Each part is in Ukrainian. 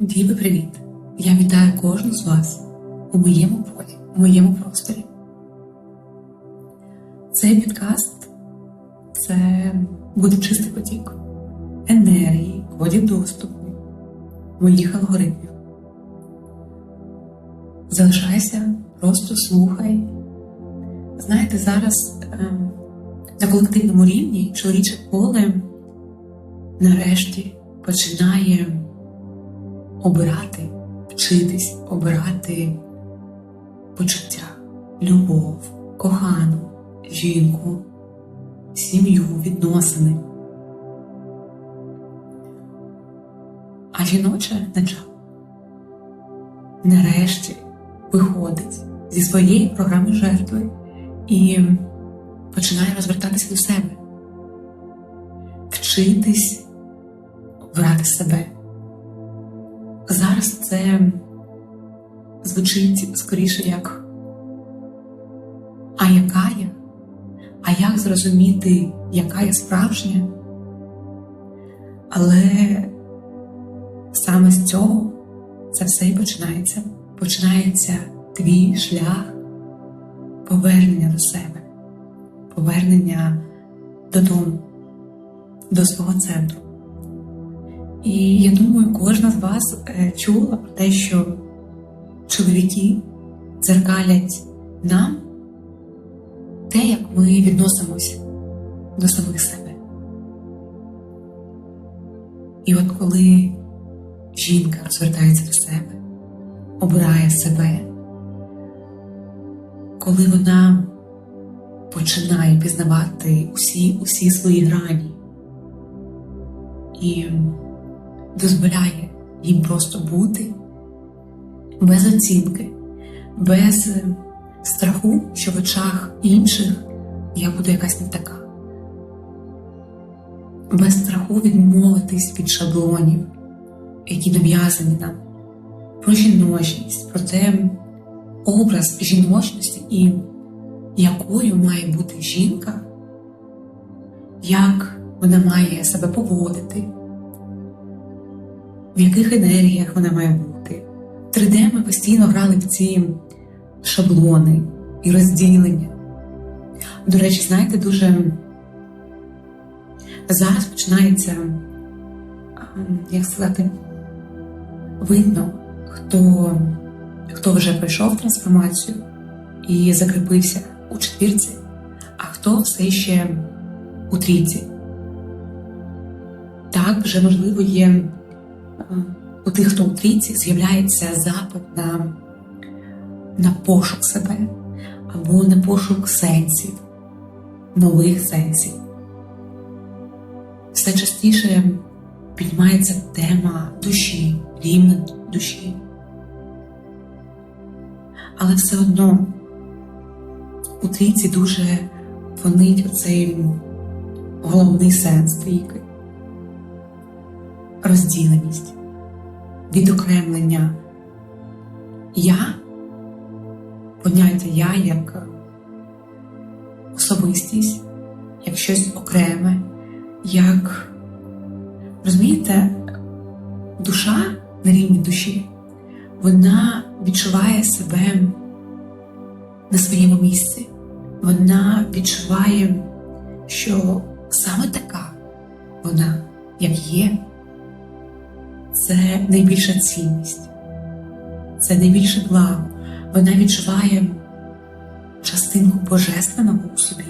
Діви, привіт! Я вітаю кожну з вас у моєму полі, у моєму просторі. Цей підкаст це буде чистий потік енергії, кодів доступу, моїх алгоритмів. Залишайся, просто слухай. Знаєте, зараз ем, на колективному рівні чоловіче поле нарешті починає обирати, вчитись, обирати почуття, любов, кохану, жінку, сім'ю, відносини. А жіноче начало нарешті виходить зі своєї програми жертви і починає розвертатися до себе, вчитись обирати себе. Зараз це звучить скоріше як а яка я? А як зрозуміти, яка я справжня? Але саме з цього це все і починається. Починається твій шлях повернення до себе, повернення додому, до свого центру. І я думаю, кожна з вас е, чула про те, що чоловіки дзеркалять нам те, як ми відносимось до самих себе. І от коли жінка розвертається до себе, обирає себе, коли вона починає пізнавати усі, усі свої грані і дозволяє їм просто бути без оцінки, без страху, що в очах інших я буду якась не така, без страху відмовитись від шаблонів, які нав'язані нам, про жіночність, про те образ жіночності і якою має бути жінка, як вона має себе поводити в яких енергіях вона має бути. 3D ми постійно грали в ці шаблони і розділення. До речі, знаєте, дуже зараз починається, як сказати, видно, хто, хто вже пройшов трансформацію і закріпився у четвірці, а хто все ще у трійці. Так, вже можливо є у тих, хто у трійці, з'являється запит на, на пошук себе або на пошук сенсів, нових сенсів. Все частіше піднімається тема душі, рівня душі. Але все одно у трійці дуже фонить оцей головний сенс трійки розділеність, відокремлення. Я, поняття я як особистість, як щось окреме, як розумієте, душа на рівні душі, вона відчуває себе на своєму місці, вона відчуває, що саме така вона, як є це найбільша цінність, це найбільше благо. Вона відчуває частинку божественного у собі,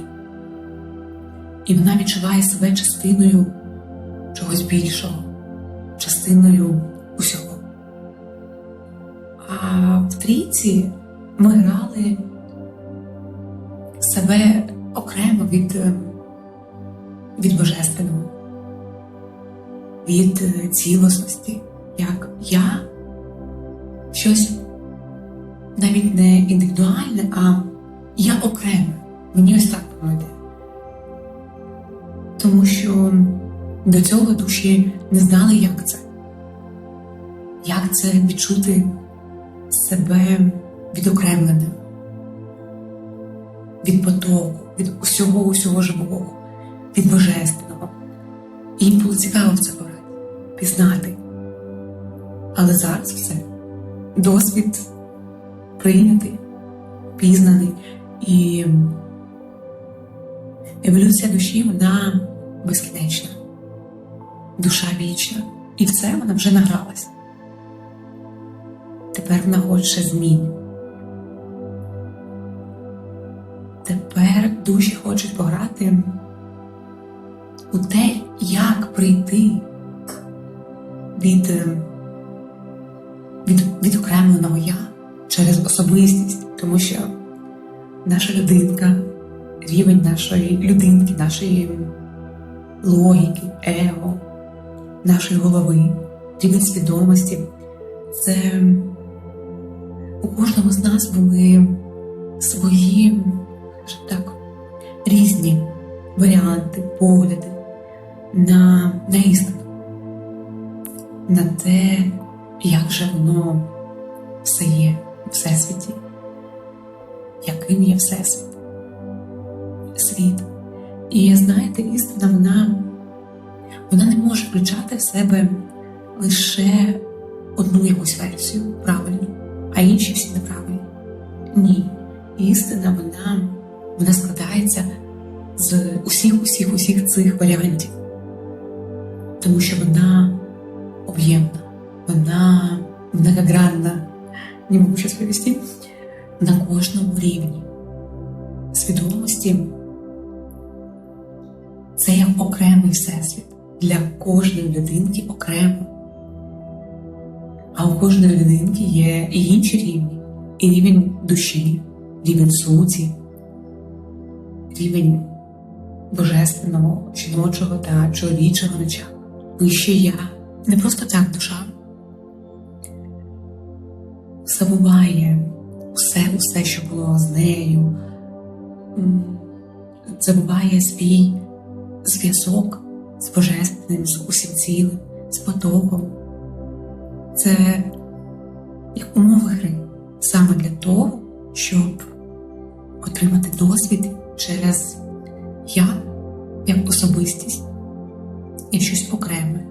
і вона відчуває себе частиною чогось більшого, частиною усього. А в трійці ми грали себе окремо від, від божественного від цілісності, як я щось навіть не індивідуальне, а я окреме. Мені ось так воно Тому що до цього душі не знали, як це, як це відчути себе відокремленим, від потоку, від усього усього живого, від божественного. Їм було цікаво це пізнати. Але зараз все досвід прийнятий, пізнаний і еволюція душі вона безкінечна, душа вічна, і в це вона вже награлась. Тепер вона хоче змін. Тепер душі хочуть пограти у те, як прийти від, е, відокремленого я через особистість, тому що наша людинка, рівень нашої людинки, нашої логіки, его, нашої голови, рівень свідомості це у кожного з нас були свої, так, різні варіанти, погляди на, на істину, на те, як же воно все є у Всесвіті, яким є Всесвіт, світ. І знаєте, істина вона, вона не може включати в себе лише одну якусь версію правильну, а інші всі неправильні. Ні. Істина вона, вона складається з усіх, усіх, усіх цих варіантів, тому що вона об'ємна, вона многогранна, не можу щось привести, на кожному рівні свідомості. Це як окремий всесвіт для кожної людинки окремо. А у кожної людинки є і інші рівні, і рівень душі, рівень суті, рівень божественного, жіночого та чоловічого начала. Вище я не просто так душа. Забуває все, усе, що було з нею, забуває свій зв'язок з божественним, з усім цілим, з потоком. Це як умови гри саме для того, щоб отримати досвід через я як особистість і щось окреме.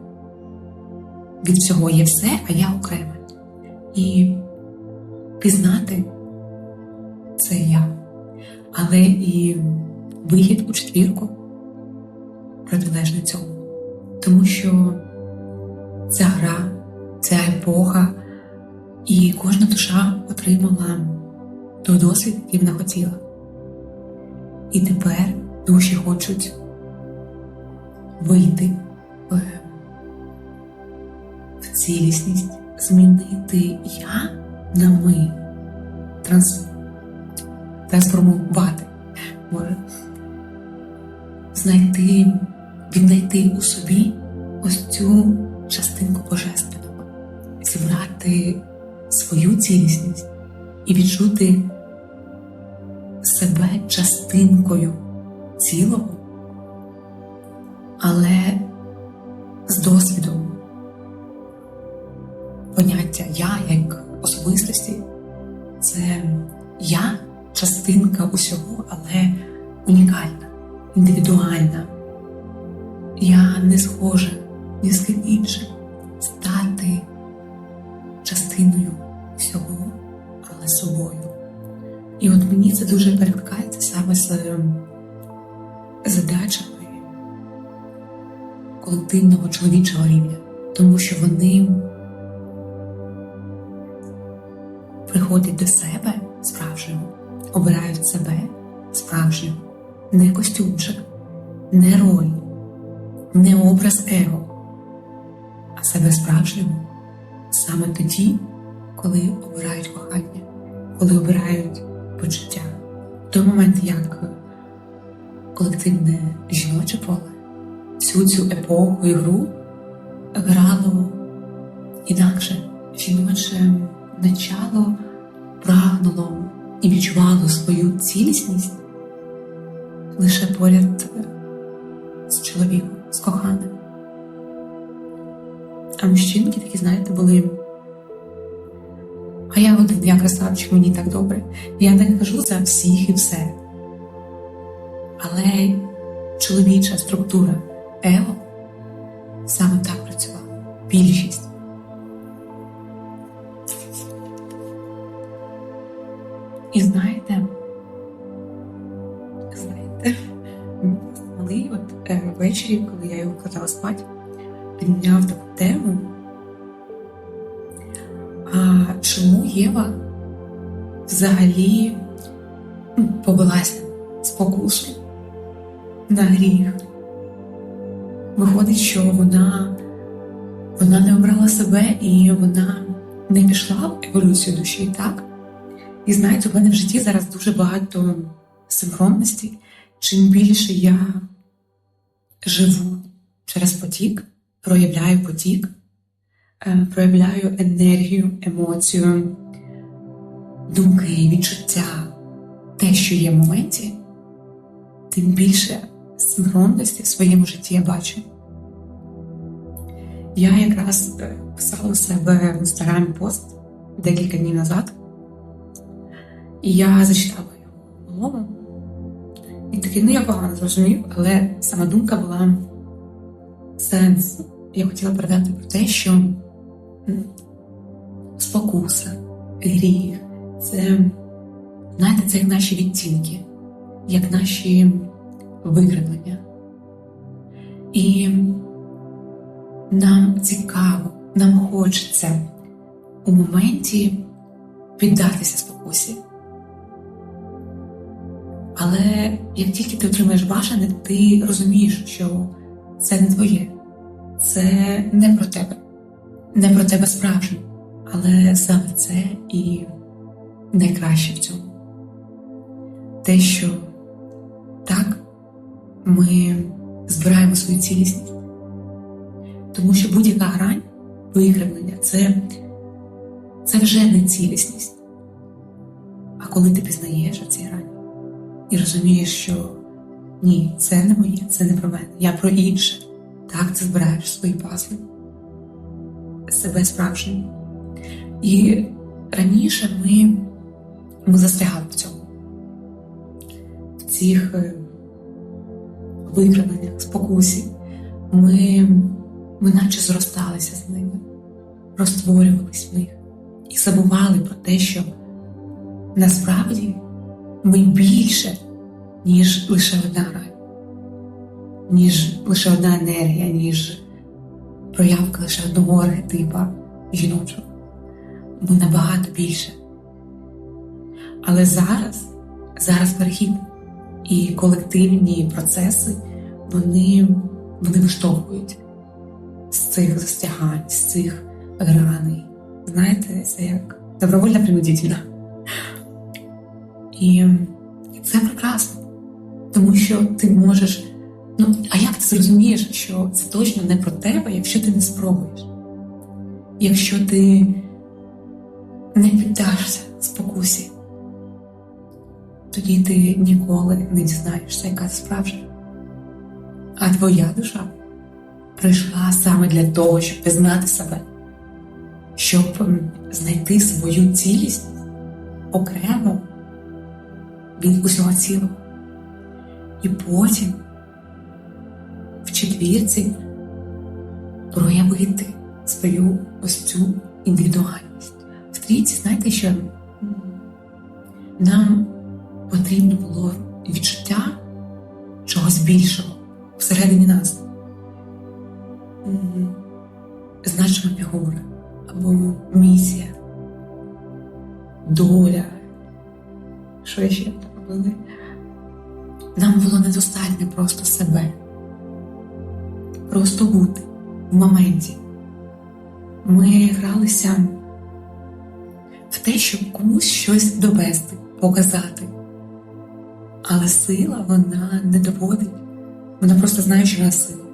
Від всього є все, а я окреме. І пізнати це я, але і вихід у четвірку протилежний цьому. Тому що ця гра, ця епоха, і кожна душа отримала той досвід, який вона хотіла. І тепер душі хочуть вийти в, в цілісність, змінити я на ми, транс, трансформувати, може, знайти, віднайти у собі ось цю частинку божественного, зібрати свою цілісність і відчути себе частинкою цілого, але з досвідом я частинка усього, але унікальна, індивідуальна. Я не схожа ні з ким іншим стати частиною всього, але собою. І от мені це дуже перекликається саме з ем, задачами колективного чоловічого рівня, тому що вони приходять до себе справжнього, обирають себе справжнього, не костюмчик, не роль, не образ его, а себе справжнього саме тоді, коли обирають кохання, коли обирають почуття. В той момент, як колективне жіноче поле всю цю епоху і гру грало інакше, жіноче начало прагнуло і відчувало свою цілісність лише поряд з чоловіком, з коханим. А мужчинки такі, знаєте, були. А я один, я красавчик, мені так добре. Я не кажу за всіх і все. Але чоловіча структура его саме так працювала. Більшість. Кладала спати, підняв таку тему. А чому Єва взагалі ну, повелася спокусу на гріх? Виходить, що вона, вона не обрала себе і вона не пішла в еволюцію душі, так? І знаєте, у мене в житті зараз дуже багато синхронності. Чим більше я живу через потік, проявляю потік, е, проявляю енергію, емоцію, думки, відчуття, те, що є в моменті, тим більше синхронності в своєму житті я бачу. Я якраз е, писала у себе в інстаграмі пост декілька днів назад, і я зачитала його мову. І такий, ну я погано зрозумів, але сама думка була сенс. Я хотіла передати про те, що спокуса, гріх це, знаєте, це як наші відтінки, як наші викривлення. І нам цікаво, нам хочеться у моменті піддатися спокусі. Але як тільки ти отримаєш бажане, ти розумієш, що це не твоє, це не про тебе, не про тебе справжнє, але саме це і найкраще в цьому. Те, що так ми збираємо свою цілісність, тому що будь-яка грань викривлення це, це вже не цілісність. А коли ти пізнаєш ці грані і розумієш, що ні, це не моє, це не про мене, я про інше. Так, ти збираєш свої пазли, себе справжнім. І раніше ми, ми застрягали в цьому, в цих е, викривленнях, спокусі. Ми, ми наче зросталися з ними, розтворювались в них і забували про те, що насправді ми більше, ніж лише одна ніж лише одна енергія, ніж проявка лише одного архетипа жіночого. Ми набагато більше. Але зараз, зараз перехід і колективні процеси, вони, вони виштовхують з цих застягань, з цих граней. Знаєте, це як добровольна принудительна. І це прекрасно, тому що ти можеш. Ну, а як ти зрозумієш, що це точно не про тебе, якщо ти не спробуєш? Якщо ти не піддашся спокусі, тоді ти ніколи не дізнаєшся, яка ти справжня. А твоя душа прийшла саме для того, щоб пізнати себе, щоб знайти свою цілість окремо від усього цілого. І потім в четвірці проявити свою ось цю індивідуальність. В трійці, знаєте, що нам потрібно було відчуття чогось більшого всередині нас. Значна фігура або місія, доля, що ще там були. Нам було недостатньо просто себе, просто бути в моменті. Ми гралися в те, щоб комусь щось довести, показати. Але сила вона не доводить. Вона просто знає, що вона сила.